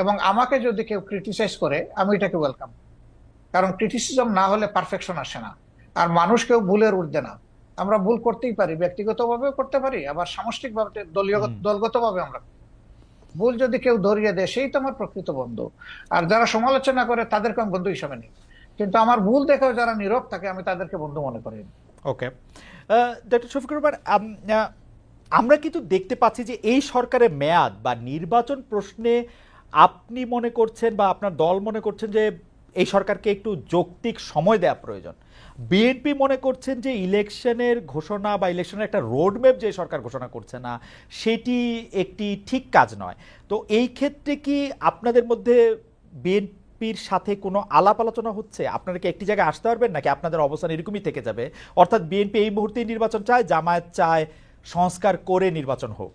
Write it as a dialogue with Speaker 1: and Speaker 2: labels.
Speaker 1: এবং আমাকে যদি কেউ ক্রিটিসাইজ করে আমি এটাকে ওয়েলকাম কারণ ক্রিটিসিজম না হলে পারফেকশন আসে না। আর মানুষ কেউ ভুলের ঊর্ধ্বে না। আমরা ভুল করতেই পারি ব্যক্তিগতভাবেও করতে পারি আবার সামষ্টিকভাবে দলীয়। দলগতভাবে আমরা ভুল যদি কেউ ধরিয়ে দেয় সেই তো আমার প্রকৃত বন্ধু। আর যারা সমালোচনা করে তাদেরকে আমি বন্ধু হিসাবে নিই। কিন্তু আমার ভুল দেখেও যারা নীরব থাকে আমি তাদেরকে বন্ধু মনে করি
Speaker 2: ওকে ডক্টর শফিকুর রহমান আমরা কিন্তু দেখতে পাচ্ছি যে এই সরকারের মেয়াদ বা নির্বাচন প্রশ্নে আপনি মনে করছেন বা আপনার দল মনে করছেন যে এই সরকারকে একটু যৌক্তিক সময় দেওয়া প্রয়োজন? বিএনপি মনে করছেন যে ইলেকশনের ঘোষণা বা ইলেকশনের একটা রোডম্যাপ যে সরকার ঘোষণা করছে না, সেটি একটি ঠিক কাজ নয়। তো এই ক্ষেত্রে কি আপনাদের মধ্যে বিএনপির সাথে কোনো আলাপ আলোচনা হচ্ছে? আপনারা কি একটি জায়গায় আসতে পারবেন নাকি আপনাদের অবস্থান এরকমই থেকে যাবে? অর্থাৎ বিএনপি এই মুহূর্তে নির্বাচন চায়, জামায়াত চায়, সংস্কার করে নির্বাচন হোক।